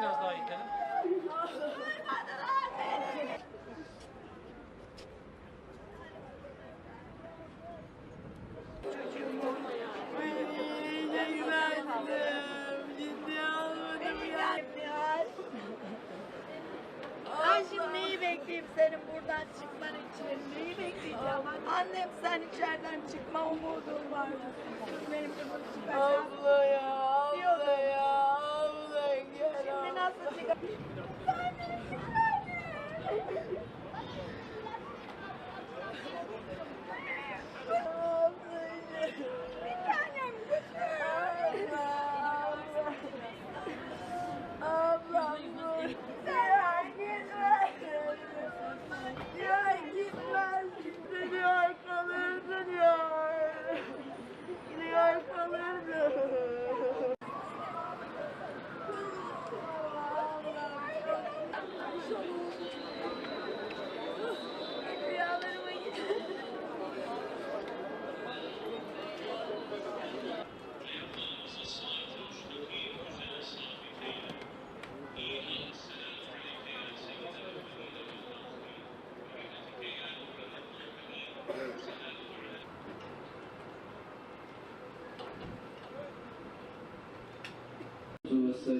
Biraz daha itelim. Ben şimdi neyi bekleyeyim senin buradan çıkman için? Neyi bekleyeceğim? Annem sen içeriden çıkma umudum var. Benim kızım çıkacak. Abla ya, abla ya, abla gel. Şimdi nasıl çıkacak? Bir tanem götür. Abla dur. Ya gitme. Ya gitmez. Seni arkalarından ya. Seni arkalarından. Rüyalarıma gidiyor.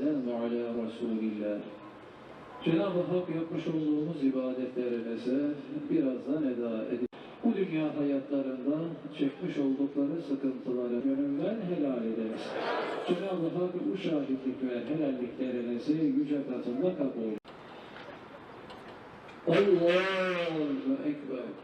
Vesselamu ala Resulillah. Cenab-ı Hak yapmış olduğumuz ibadetlerimize birazdan eda edin. Bu dünya hayatlarında çekmiş oldukları sıkıntıları gönülden helal ederiz. Cenab-ı Hak bu şahitlik ve helalliklerinizi yüce katında kabul Allahu Ekber.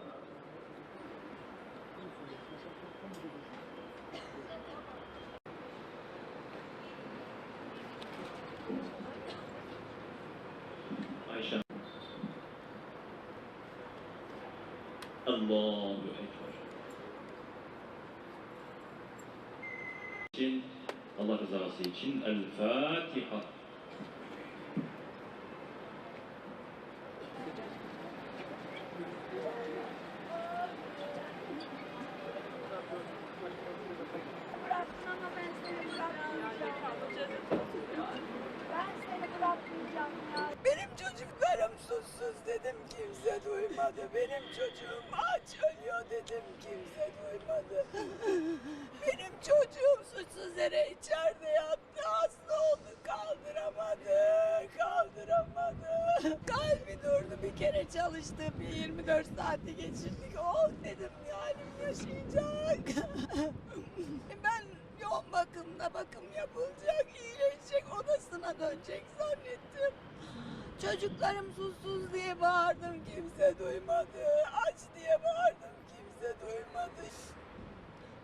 Allahu Ekber. için Allah rızası için El Fatiha. Bıraktın ama ben seni bırakmayacağım. Ben seni bırakmayacağım ya. Benim çocuklarım susuz dedim kimse duymadı. Benim çocuğum aç ölüyor dedim kimse duymadı. Benim çocuğum suçsuz yere içeride yattı. Hasta oldu kaldıramadı. Kaldıramadı. Kalbi durdu bir kere çalıştı. Bir 24 saati geçirdik. Oh dedim yani yaşayacak. ben yoğun bakımda bakım yapılacak, iyileşecek, odasına dönecek zannettim. Çocuklarım susuz diye bağırdım, kimse duymadı. Aç diye bağırdım, kimse duymadı.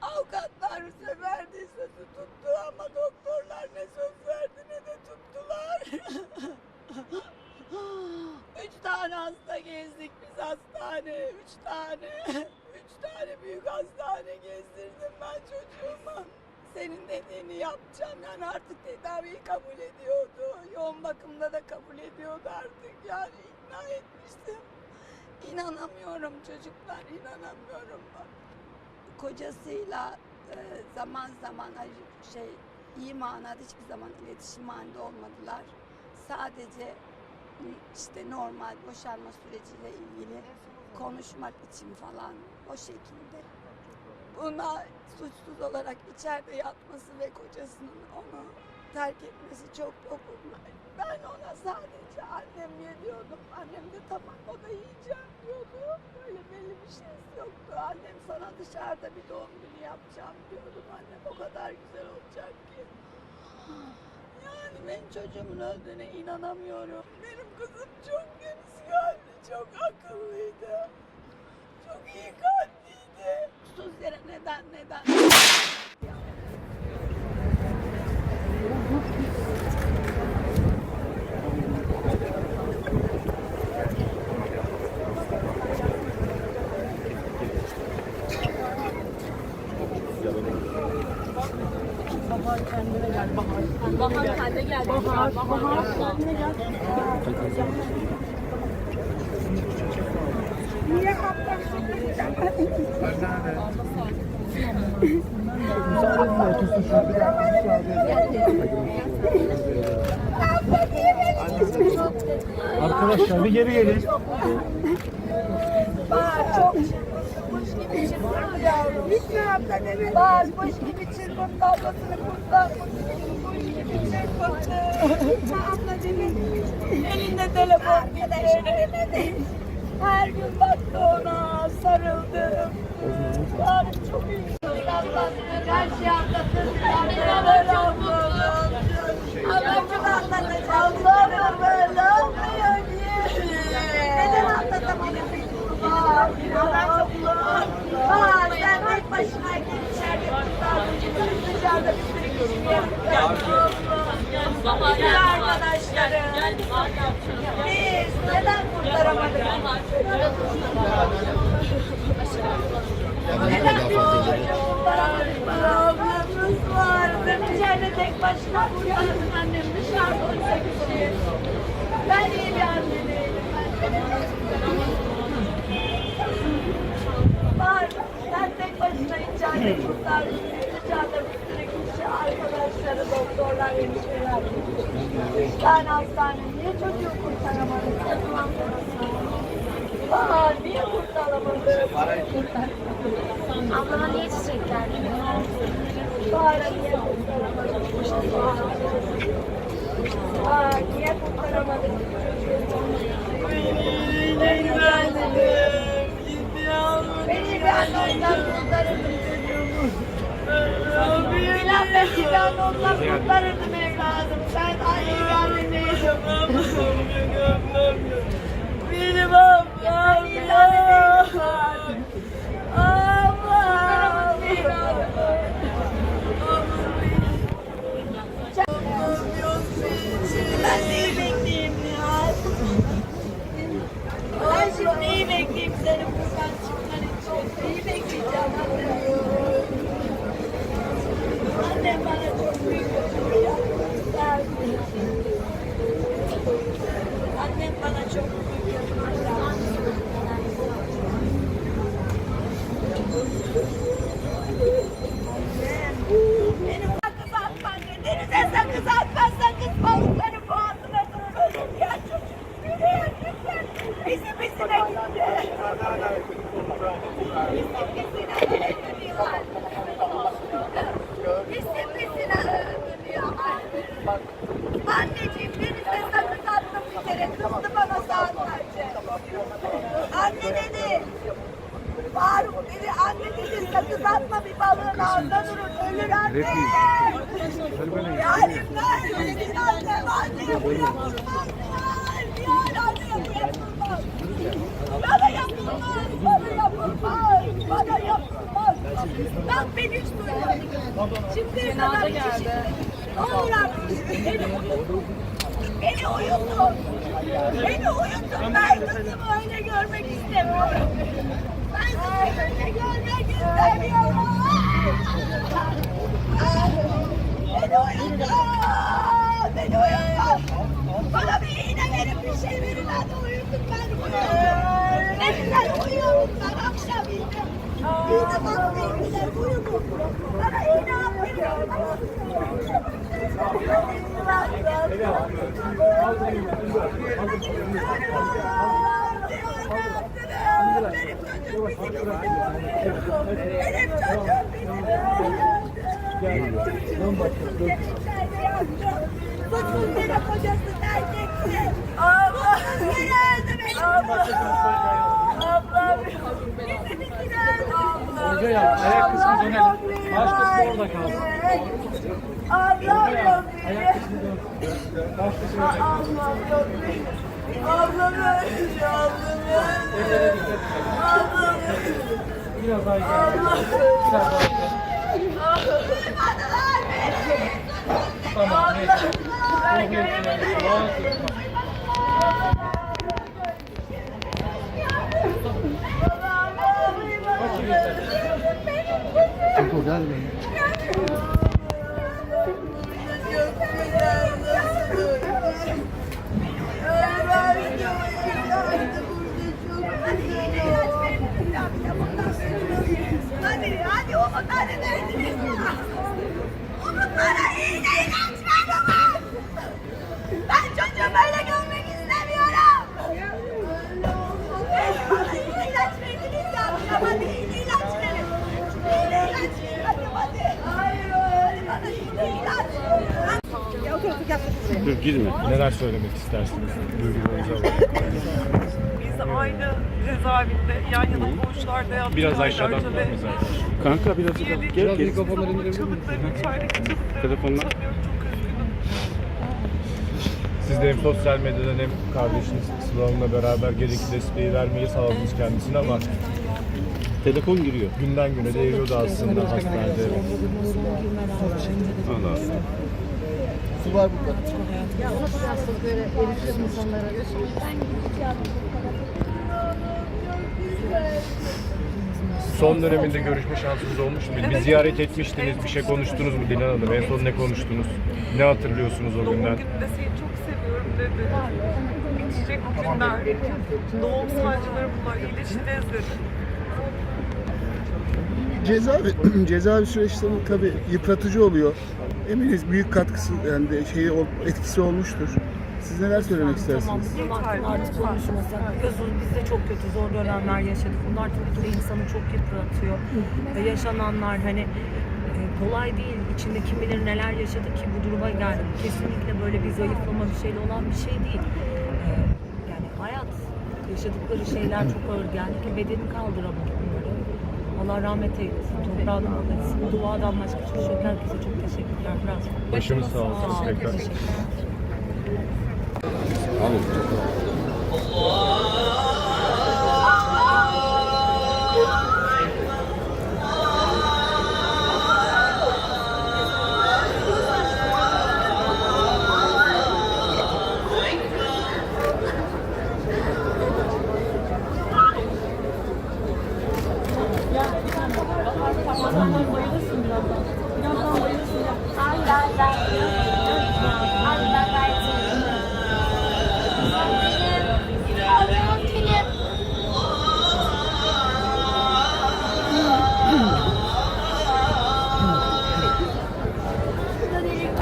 Avukatlar söz verdi, sözü tuttu ama doktorlar ne söz verdi ne de tuttular. Üç tane hasta gezdik biz hastane, üç tane. Üç tane büyük hastane gezdirdim ben çocuğuma. Senin dediğini yapacağım yani artık tedaviyi kabul ediyordu. Yoğun bakımda da kabul ediyordu artık yani ikna etmiştim. İnanamıyorum çocuklar, inanamıyorum. Kocasıyla e, zaman zaman şey iyi manada hiçbir zaman iletişim halinde olmadılar. Sadece işte normal boşanma süreciyle ilgili konuşmak için falan o şekilde. Buna suçsuz olarak içeride yatması ve kocasının onu terk etmesi çok dokunma. Ben ona sadece annem ye diyordum. Annem de tamam o da yiyeceğim diyordu. Böyle belli bir şeysi yoktu. Annem sana dışarıda bir doğum günü yapacağım diyordum. Annem o kadar güzel olacak ki. Yani ben çocuğumun öldüğüne inanamıyorum. Benim kızım çok temiz kalpli, çok akıllıydı. Çok iyi kalpliydi. 30 lira neden neden? Bahar kendine gel, bahar. Bahar kendine gel. Bahar, bahar kendine gel. Bahar kendine gel. Arkadaşlar bir geri gelin. Bahar çok kuş gibi çırpındı yavrum. Gitme abla demin. Bahar kuş gibi çırpındı ablasını kurtarmış. Kuş gibi çırpındı. Gitme abla demin. Elinde telefon. Arkadaşlarına demiş. Her gün baktı ona sarıldı. Bahar çok iyi. Her şey anlatır. Neler anlatır. Anlatır anlatır. Allah'ım böyle olmuyor diye. Neden anlatamadın? Aa, Aa, sen tek başınaydın içeride kurtardın. Dışarıda bir sürü kişi yaptı. Güzel arkadaşlarım. Biz neden kurtaramadık? Neden biz kurtaramadık? Ablamız vardı. İçeride tek başına kurtardın annem. Dışarıda 18 kişi. Ben iyi bir anne değilim. Var. Sen tek başına içeride kurtardın. Dışarıda bir kişi, arkadaşları, doktorlar, hemşireler. Üç tane hastane. Niye çocuğu kurtaramadın? Satılan Var. Niye kurtaramadın? Ablama niye çiçek verdin? Var. Niye kurtaramadın? Var. Niye kurtaramadın? Beni güvendim. Beni ben ondan kurtarırdım çocuğumu. Bilal beni ben ondan kurtarırdım evladım. Sen aynı güvenli değilsin. Benim ablam ya. Ablam. Ben neyi bekleyeyim ya? Ben şimdi neyi bekleyeyim seni buradan çıkman için? Neyi bekleyeceğim anne? Annem bana çok büyük ödül yaptı. Annem bana çok büyük ödül yaptı. Benim sakız atma anne. Denize sakız atma. Sakız balıkların boğazına durur. Ya çocuk. Yürüyen lütfen. Bizi bizine gitti. Bizim bizine öldürüyorlar. Bizim bizine öldürüyorlar. Anneciğim denize sakız attım bir kere. Kızdı bana saatlerce. Anne dedi. Faruk dedi anne dedi sakız atma bir balığın ağzına durur ölür anne. Yani ben senin annem anneye bu yapılmaz. Yani anneye bu yapılmaz. Bana yapılmaz, bana yapılmaz, bana yapılmaz. Bak beni hiç duymadın. Şimdiye kadar hiç işitmedim. Ne olur artık beni uyutun. Beni uyutun. Beni uyutun. Ben kızımı öyle görmek istemiyorum. Ben kızımı öyle görmek istemiyorum. Beni uyutun. Beni uyutun. Bana bir iğne verin bir şey verin hadi uyutun ben uyuyorum. Ne güzel uyuyorum ben akşam iğne. Kocası erkekti. Allah yere öldü benim çocuğum. Hoca ya ayak kısmı dönelim. Baş kısmı orada kalsın. Ablam yok Ayak kısmı dön. Baş kısmı orada kalsın. Ablam yok Ablam öldü. Ablam öldü. Ablam öldü. Biraz daha gel. Biraz daha gel. Duymadılar beni. Tamam. Ben göremedim. güzel bir. Hadi hadi o kadar da verdiniz ya. O kadar iyi değil. Benim Girme. Neler söylemek istersiniz? Duygularınızı alalım. Biz aynı cezaevinde yan yana koğuşlarda yattık. Biraz aşağıdan tutmamız lazım. Kanka yedik. gel gel. Telefonla. sanıyorum. Çok üzgünüm. Siz de hem sosyal medyadan hem kardeşiniz Sıla Hanım'la beraber gerekli desteği vermeyi sağladınız kendisine ama Telefon giriyor. günden güne değiyordu aslında hastanede. Allah Allah. Son döneminde görüşme şansınız olmuş muydu? Bir ziyaret etmiştiniz, bir şey konuştunuz mu Dilan Hanım? En son ne konuştunuz? Ne hatırlıyorsunuz o Doğum günden? gününde seni çok seviyorum dedi. Geçecek günler. Doğum sancıları bunlar. İyileşeceğiz dedi. Cezaevi, cezaevi süreçlerinin tabii yıpratıcı oluyor. Eminiz büyük katkısı yani de şeyi etkisi olmuştur. Siz neler söylemek istersiniz? Yeter, Artık konuşmasak. Gözüm biz de çok kötü zor dönemler yaşadık. Bunlar tabii ki de insanı çok yıpratıyor. Ve yaşananlar hani e, kolay değil. İçinde kim bilir neler yaşadık ki bu duruma geldik. Kesinlikle böyle bir zayıflama bir şeyle olan bir şey değil. E, Yani hayat yaşadıkları şeyler çok ağır geldi ki bedeni kaldıramadı. Allah rahmet eylesin. Toprağını bol etsin. Duadan başka hiçbir şey yok. Herkese çok teşekkürler. Biraz. Başımız sağ olsun. Sağ olun. Tekrar. Teşekkürler.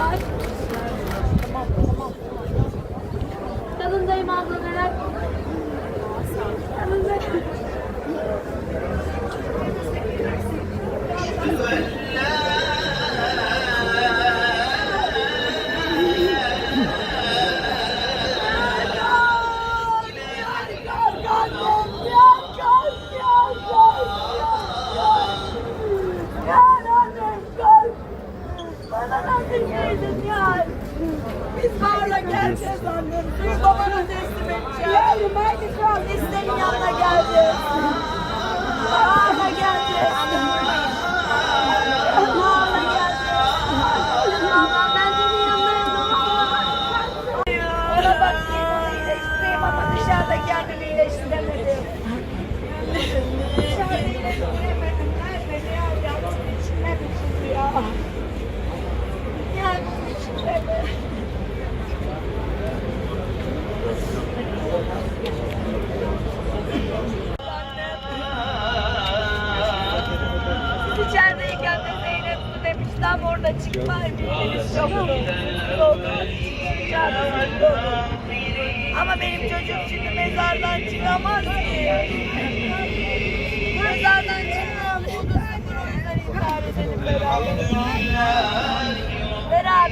God.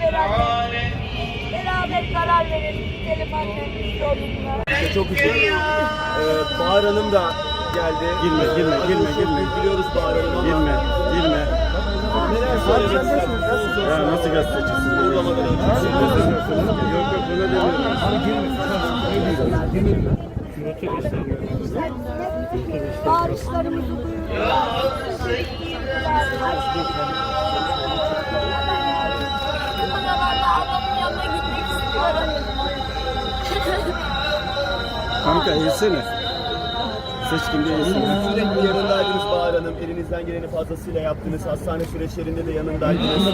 Beraber anne. Beraber karar verelim. Gidelim annemin yoluna. Çok üzüldüm. Ee, Bahar Hanım da geldi. Girme, girme, girme, Çok girme. büyük Biliyoruz Bahar Hanım ama. Girme, girme. Neler söylemek istersiniz? Ya nasıl gazetecisin? Uğurlamadan önce. Yok yok buna demiyorum. Bağırışlarımızı duyuyoruz. Kanka eğilsene. Seçkin bir eğilsene. Sürekli yanındaydınız Bahar Hanım. Elinizden geleni fazlasıyla yaptınız. Hastane süreçlerinde de yanındaydınız.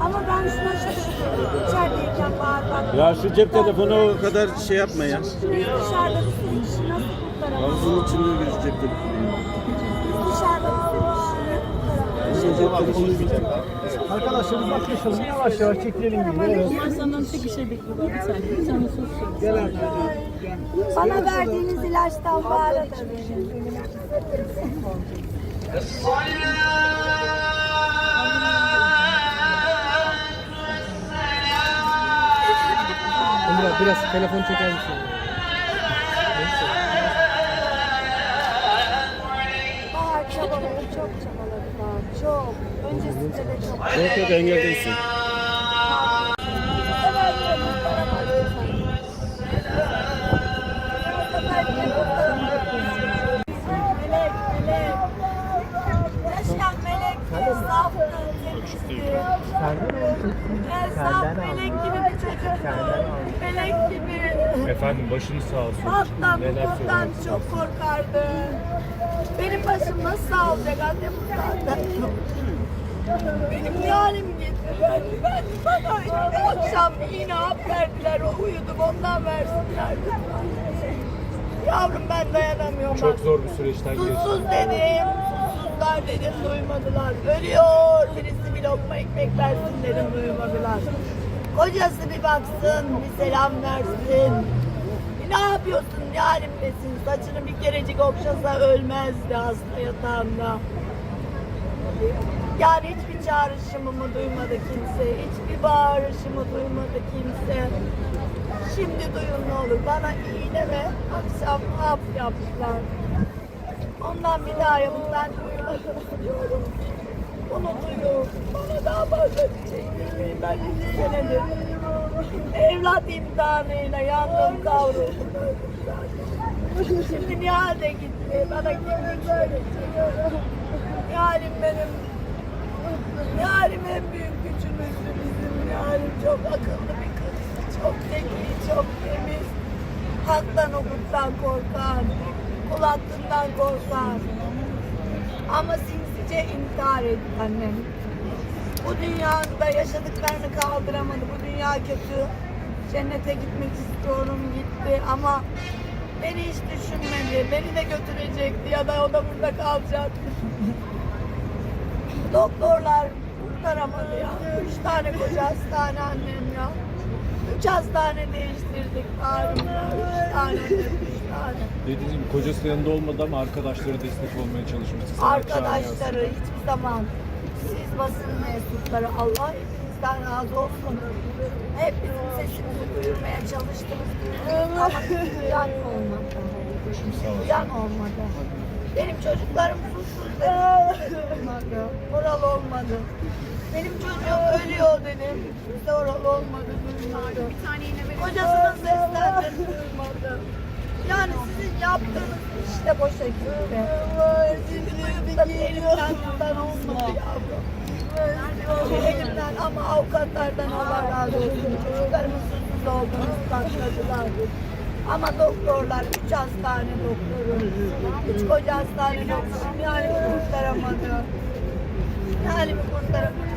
Ama ben şuna şaşırıyorum. İçerideyken bağır bak. Ya şu cep telefonu o kadar şey yapma ya. Biz dışarıda bir sürü kişi nasıl kurtaramayız? Ağzının içinde göz cep telefonu. Sürü kişiyi kurtaramayız. Arkadaşlar uzaklaşalım. Yavaş yavaş çekilelim gibi. Evet. Bana verdiğiniz ilaçtan bağıra da verin. biraz telefon çeker misin? Yok yok engel değilsin. Melek, melek. Gibi bir çocuktu. Melek gibi. Efendim başınız sağ olsun. Alttan söylemek çok korkardı. Benim başım nasıl sağ olacak annem bu zaten. Benim ne halim getirdiler. Ben bana akşam iğne hap verdiler. O uyudum ondan versinler. Yavrum ben dayanamıyorum. Çok zor bir süreçten geçti. Susuz dedim. Susuzlar dedim duymadılar. Ölüyor. Birisi bir lokma ekmek versin dedim duymadılar. Kocası bir baksın, bir selam versin. Ne yapıyorsun, ne halimdesin? Saçını bir kerecik okşasa ölmezdi hasta yatağında. Yani hiçbir çağrışımımı duymadı kimse, hiçbir bağırışımı duymadı kimse. Şimdi duyun ne olur, bana iğne ve akşam hap yaptılar. Ondan bir daha yapın, ben duyuyorum. Bunu bana daha fazla bir şey. Ben iki senedir evlat imtihanıyla yandım kavruldum. Şimdi Nihal de gitti, bana kimlik söyleyecek. Nihal'im benim Nihal'im en büyük gücümüzdü bizim Nihal'im çok akıllı bir kız. Çok zeki, çok temiz. Haktan hukuktan korkar. Kul hakkından korkar. Ama sinsice intihar etti annem. Bu dünyada yaşadıklarını kaldıramadı. Bu dünya kötü. Cennete gitmek istiyorum gitti ama beni hiç düşünmedi. Beni de götürecekti ya da o da burada kalacaktı. Doktorlar kurtaramadı ya. Üç tane koca hastane annem ya. Üç hastane değiştirdik ağrımla. Üç tane, üç tane. Dediğiniz gibi kocası yanında olmadı ama arkadaşları destek olmaya çalışmıştı. Arkadaşları hiçbir zaman siz basın mensupları Allah hepinizden razı olsun. Hep bizim sesimizi duyurmaya çalıştınız. Ama duyan olmadı. Duyan olmadı. Benim çocuklarım. Olmadı. Oral olmadı. Benim çocuğum ölüyor dedim. Bize oral olmadı. Duymadı. Kocasına seslendim. Duymadı. Yani sizin yaptığınız iş de boşa gitti. Elimden tutan olmadı yavrum. Elimden ama avukatlardan Allah razı olsun. Çocuklarımın suçsuz olduğunu kanıtladılar. Ama doktorlar, üç hastane doktoru, üç koca hastane doktoru yani kurtaramadı. Yani kurtaramadı.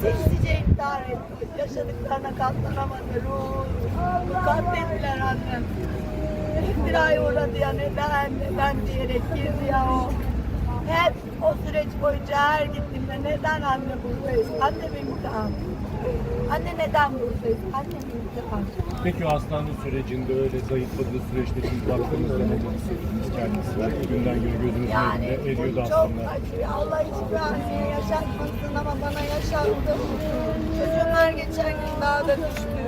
Sinsice intihar etti. Yaşadıklarına katlanamadı. Ruh. Katlettiler annem. İftiraya uğradı ya neden, neden diyerek girdi ya o. Hep o süreç boyunca her gittiğimde neden anne buradayız? Annem imtihan. Anne neden buradayız? İmtihan. Peki o hastane sürecinde öyle zayıfladığı süreçte siz baktığınızda neler hissettiniz kendisi? Günden güne gözünüzün Yani önünde eriyordu çok aslında. acıyor. Allah hiçbir anneye yaşatmasın ama bana yaşandı. Çocuğum her geçen gün daha da düştü.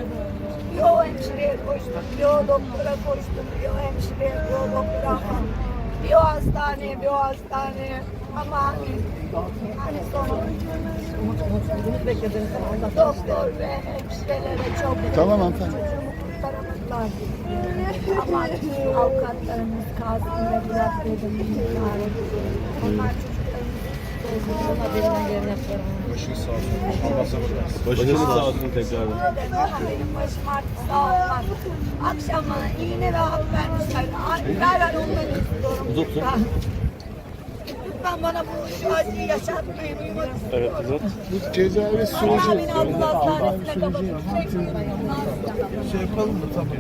Bir o hemşireye koştum, bir o doktora koştum, bir o hemşireye, bir o doktora. Bir o hastaneye, bir o hastaneye. Ama hani, sonra doktor ve hemşirelere çok Tamam hanımefendi. çocuğumu kurtaramadılar. Ama avukatlarımız Bey'den intihar etti. Onlar çocuklarımızı Haberinden geleni yapıyorum. Başınız sağ olsun. Allah sabır versin. Başınız sağ olsun tekrar. Benim başım artık sağ olmaz. Akşam bana iğne ve hap vermişler. Ay, Ver ver onları istiyorum. Lütfen. Lütfen bana bu şu acıyı yaşatmayın. Uyumak. Evet uzat. Bu cezaevi Bana süreci, beni akıl hastanesine kapatıp şey yapalım mı? Tamam.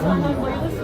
Hmm.